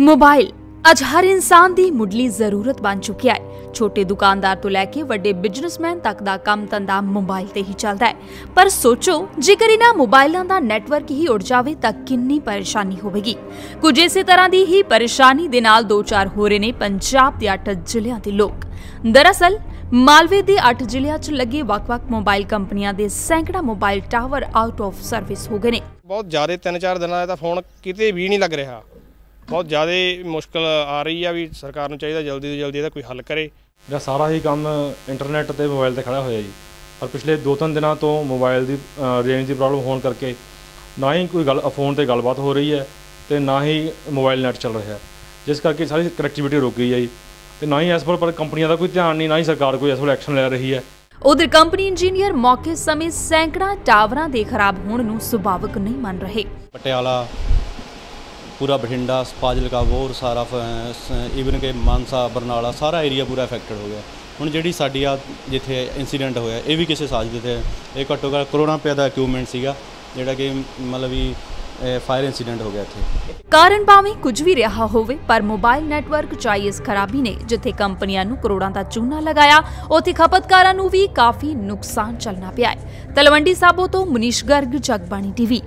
Mobile. ਅੱਜ ਹਰ ਇਨਸਾਨ ਦੀ ਮੁੱਢਲੀ ਜ਼ਰੂਰਤ ਬਣ ਚੁੱਕਿਆ ਹੈ। ਛੋਟੇ ਦੁਕਾਨਦਾਰ ਤੋਂ ਲੈ ਕੇ ਵੱਡੇ ਬਿਜ਼ਨਸਮੈਨ ਤੱਕ ਦਾ ਕੰਮ ਧੰਦਾ ਮੋਬਾਈਲ ਤੇ ਹੀ ਚੱਲਦਾ ਹੈ। ਪਰ ਸੋਚੋ, ਜੇਕਰ ਇਹਨਾਂ ਮੋਬਾਈਲਾਂ ਦਾ ਨੈਟਵਰਕ ਹੀ ਉੜ ਜਾਵੇ ਤਾਂ ਕਿੰਨੀ ਪਰੇਸ਼ਾਨੀ ਹੋਵੇਗੀ। ਕੁਝ ਇਸੇ ਤਰ੍ਹਾਂ ਦੀ ਹੀ ਪਰੇਸ਼ਾਨੀ ਦੇ ਨਾਲ ਦੋ ਚਾਰ ਹੋ ਰਹੇ ਨੇ ਪੰਜਾਬ ਦੇ 8 ਜ਼ਿਲ੍ਹਿਆਂ ਦੇ ਲੋਕ। ਦਰਅਸਲ, ਮਾਲਵੇ ਦੇ 8 ਜ਼ਿਲ੍ਹਿਆਂ 'ਚ ਲੱਗੇ ਵੱਖ-ਵੱਖ ਮੋਬਾਈਲ ਕੰਪਨੀਆਂ ਦੇ ਸੈਂਕੜਾ mobile tower out of service ਹੋ ਗਏ ਨੇ। ਬਹੁਤ ਜ਼ਿਆਦਾ ਤਿੰਨ ਚਾਰ ਦਿਨਾਂ ਦਾ ਫੋਨ ਕਿਤੇ ਵੀ ਨਹੀਂ ਲੱਗ ਰਿਹਾ। ਬਹੁਤ ਜ਼ਿਆਦਾ ਮੁਸ਼ਕਲ ਆ ਰਹੀ ਆ ਵੀ ਸਰਕਾਰ ਨੂੰ ਚਾਹੀਦਾ ਜਲਦੀ ਤੋਂ ਜਲਦੀ ਇਹਦਾ ਕੋਈ ਹੱਲ ਕਰੇ। ਮੇਰਾ ਸਾਰਾ ਹੀ ਕੰਮ ਇੰਟਰਨੈਟ ਤੇ ਮੋਬਾਈਲ ਤੇ ਖੜਾ ਹੋਇਆ ਜੀ। ਪਰ ਪਿਛਲੇ 2-3 ਦਿਨਾਂ ਤੋਂ ਮੋਬਾਈਲ ਦੀ ਰੇਂਜ ਦੀ ਪ੍ਰੋਬਲਮ ਹੋਣ ਕਰਕੇ ਨਾ ਹੀ ਕੋਈ ਗੱਲ ਫੋਨ ਤੇ ਗੱਲਬਾਤ ਹੋ ਰਹੀ ਹੈ ਤੇ ਨਾ ਹੀ ਮੋਬਾਈਲ ਨੈਟ ਚੱਲ ਰਿਹਾ। ਜਿਸ ਕਰਕੇ ਸਾਰੀ ਕਨੈਕਟੀਵਿਟੀ ਰੁਕ ਗਈ ਹੈ ਜੀ। ਤੇ ਨਾ ਹੀ ਇਸ ਪਰ ਪਰ ਕੰਪਨੀਆਂ ਦਾ ਕੋਈ ਧਿਆਨ ਨਹੀਂ ਨਾ ਹੀ ਸਰਕਾਰ ਕੋਈ ਇਸ ਵੇਲੇ ਐਕਸ਼ਨ ਲੈ ਰਹੀ ਹੈ। ਉਧਰ ਕੰਪਨੀ ਇੰਜੀਨੀਅਰ ਮੌਕੇ ਸਮੇਂ ਸੈਂਕੜਾ ਟਾਵਰਾਂ ਦੇ ਖਰਾਬ ਹੋਣ ਨੂੰ ਸੁਭਾਵਕ ਨਹੀਂ ਮੰਨ ਰਹੇ। ਪਟਿਆਲਾ ਪੂਰਾ ਬਠਿੰਡਾ ਫਾਜ਼ਿਲਕਾ ਬਹੁਤ ਸਾਰਾ ਈਵਨ ਕਿ ਮਾਨਸਾ, ਬਰਨਾਲਾ, ਸਾਰਾ ਏਰੀਆ ਪੂਰਾ ਅਫੈਕਟਡ ਹੋ ਗਿਆ। ਹੁਣ ਜਿਹੜੀ ਸਾਡੀ ਆ ਜਿੱਥੇ ਇਨਸੀਡੈਂਟ ਹੋਇਆ, ਇਹ ਵੀ ਕਿਸੇ ਸਾਜ਼ ਦੇ ਤੇ ਇਹ ਘੱਟੋ ਘੱਟ ਕਰੋੜਾਂ ਰੁਪਏ ਦਾ ਇਕਵਿਪਮੈਂਟ ਸੀਗਾ, ਜਿਹੜਾ ਕਿ ਮਤਲਬ ਵੀ ਫਾਇਰ ਇਨਸੀਡੈਂਟ ਹੋ ਗਿਆ ਇੱਥੇ। ਕਾਰਨ ਭਾਵੇਂ ਕੁਝ ਵੀ ਰਿਹਾ ਹੋਵੇ, ਪਰ ਮੋਬਾਈਲ ਨੈਟਵਰਕ ਚਾਹੀ ਇਸ ਖਰਾਬੀ ਨੇ, ਜਿੱਥੇ ਕੰਪਨੀਆਂ ਨੂੰ ਕਰੋੜਾਂ ਦਾ ਚੂਨਾ ਲਗਾਇਆ, ਉੱਥੇ ਖਪਤਕਾਰਾਂ ਨੂੰ ਵੀ ਕਾਫੀ ਨੁਕਸਾਨ ਚੱਲਣਾ ਪਿਆ ਹੈ। ਤਲਵੰਡੀ ਸਾਬੋ ਤੋਂ ਮਨੀਸ਼ ਗਰਗ, ਜਗਬਾਣੀ ਟੀਵੀ।